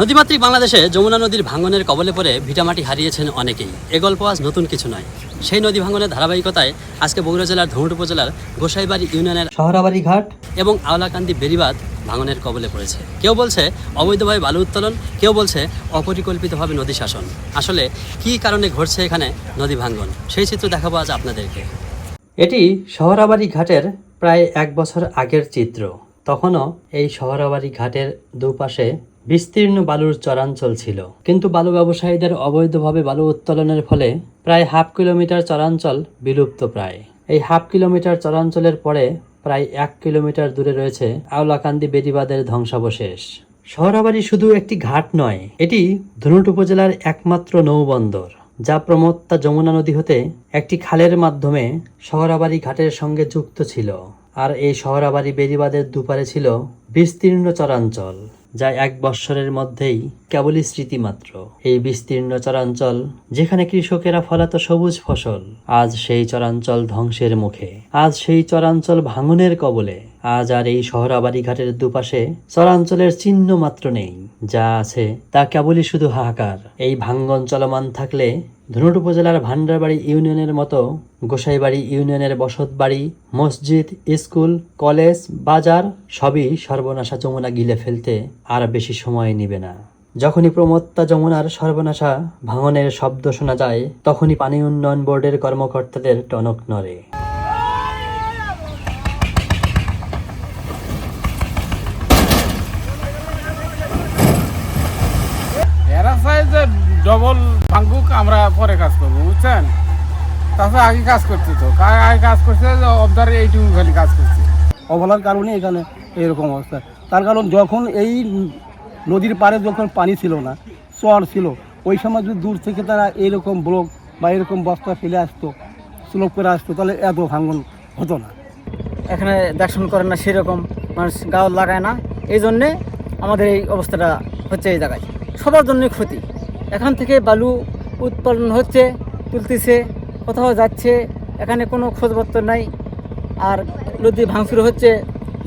নদীমাতৃক বাংলাদেশে যমুনা নদীর ভাঙনের কবলে পড়ে ভিটামাটি হারিয়েছেন অনেকেই। এ গল্প আজ নতুন কিছু নয়। সেই নদী ভাঙনের ধারাবাহিকতায় আজকে বগুড়া জেলার ধুমট উপজেলার গোসাইবাড়ি ইউনিয়নের শহরাবাড়ি ঘাট এবং আওলাকান্দি বেরিবাদ ভাঙনের কবলে পড়েছে। কেউ বলছে অবৈধভাবে বালু উত্তোলন কেউ বলছে অপরিকল্পিতভাবে নদী শাসন। আসলে কি কারণে ঘটছে এখানে নদী ভাঙন? সেই চিত্র দেখাবো আজ আপনাদেরকে। এটি শহরাবাড়ি ঘাটের প্রায় এক বছর আগের চিত্র। তখনও এই শহরাবাড়ি ঘাটের দুপাশে বিস্তীর্ণ বালুর চরাঞ্চল ছিল। কিন্তু বালু ব্যবসায়ীদের অবৈধভাবে বালু উত্তোলনের ফলে প্রায় হাফ কিলোমিটার চরাঞ্চল বিলুপ্ত প্রায়। এই হাফ কিলোমিটার চরাঞ্চলের পরে প্রায় এক কিলোমিটার দূরে রয়েছে আওলাকান্দি বেদিবাদের ধ্বংসাবশেষ। শহরাবাড়ি শুধু একটি ঘাট নয়, এটি ধনুট উপজেলার একমাত্র নৌবন্দর, যা প্রমত্তা যমুনা নদী হতে একটি খালের মাধ্যমে শহরাবাড়ি ঘাটের সঙ্গে যুক্ত ছিল। আর এই শহরাবাড়ি বেরিবাদের দুপারে ছিল বিস্তীর্ণ চরাঞ্চল। যা এক বৎসরের মধ্যেই কেবলই স্মৃতিমাত্র। এই বিস্তীর্ণ চরাঞ্চল, যেখানে কৃষকেরা ফলাত সবুজ ফসল, আজ সেই চরাঞ্চল ধ্বংসের মুখে। আজ সেই চরাঞ্চল ভাঙনের কবলে। আজ আর এই শহরাবাড়ি ঘাটের দুপাশে চরাঞ্চলের চিহ্ন মাত্র নেই, যা আছে তা কেবলই শুধু হাহাকার। এই ভাঙ্গন চলমান থাকলে ধনুট উপজেলার ভান্ডারবাড়ি ইউনিয়নের মতো গোসাইবাড়ি ইউনিয়নের বসতবাড়ি, মসজিদ, স্কুল, কলেজ, বাজার সবই সর্বনাশা যমুনা গিলে ফেলতে আর বেশি সময় নিবে না। যখনই প্রমত্তা যমুনার সর্বনাশা ভাঙনের শব্দ শোনা যায়, তখনই পানি উন্নয়ন বোর্ডের কর্মকর্তাদের টনক নড়ে। ডবল ভাঙ্গুক আমরা পরে কাজ করব বুঝছেন? তাছাড়া আগে কাজ করতে তো। আগে কাজ করছে যে অবদারে এইটুকু খালি কাজ করছে। অবলার কারণে এখানে এরকম অবস্থা। তার কারণ যখন এই নদীর পাড়ে যখন পানি ছিল না চর ছিল ওই সময় যদি দূর থেকে তারা এরকম ব্লক বা এরকম বস্তা ফেলে আসতো স্লোপ করে আসতো তাহলে এত ভাঙন হতো না। এখানে দেখাশোনা করে না সেরকম মানুষ গাও লাগায় না। এই জন্যে আমাদের এই অবস্থাটা হচ্ছে এই জায়গায়। সবার জন্যই ক্ষতি। এখান থেকে বালু উৎপাদন হচ্ছে, তুলতেছে, কোথাও যাচ্ছে, এখানে কোনো খোঁজপত্র নাই। আর নদী ভাঙচুর হচ্ছে,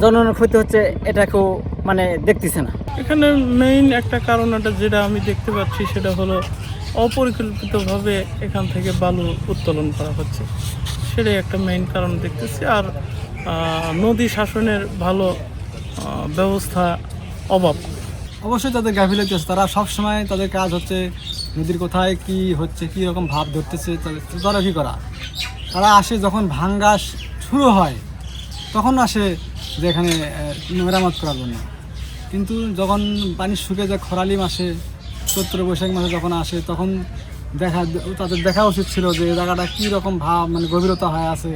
জনগণের ক্ষতি হচ্ছে, এটা কেউ মানে দেখতেছে না। এখানে মেইন একটা কারণ এটা যেটা আমি দেখতে পাচ্ছি, সেটা হলো অপরিকল্পিতভাবে এখান থেকে বালু উত্তোলন করা হচ্ছে। সেটাই একটা মেইন কারণ দেখতেছি। আর নদী শাসনের ভালো ব্যবস্থা অভাব। অবশ্যই তাদের গাফিলতি আছে। তারা সবসময় তাদের কাজ হচ্ছে নদীর কোথায় কি হচ্ছে, কি রকম ভাব ধরতেছে, তাদের তদারকি করা। তারা আসে যখন ভাঙ্গা শুরু হয়, তখন আসে যে এখানে মেরামত করার জন্য। কিন্তু যখন পানি শুকে যায়, খরালি মাসে, চৈত্র, বৈশাখ মাসে যখন আসে, তখন দেখা, তাদের দেখা উচিত ছিল যে জায়গাটা কী রকম ভাব মানে গভীরতা হয়ে আছে।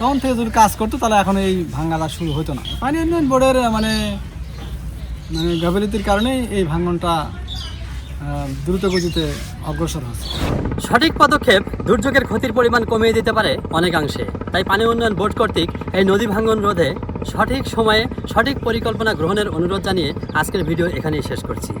তখন থেকে যদি কাজ করতো, তাহলে এখন এই ভাঙ্গাটা শুরু হতো না। পানি উন্নয়ন বোর্ডের মানে মানে গাফিলতির কারণেই এই ভাঙনটা দ্রুত গতিতে অগ্রসর হচ্ছে। সঠিক পদক্ষেপ দুর্যোগের ক্ষতির পরিমাণ কমিয়ে দিতে পারে অনেকাংশে। তাই পানি উন্নয়ন বোর্ড কর্তৃক এই নদী ভাঙন রোধে সঠিক সময়ে সঠিক পরিকল্পনা গ্রহণের অনুরোধ জানিয়ে আজকের ভিডিও এখানেই শেষ করছি।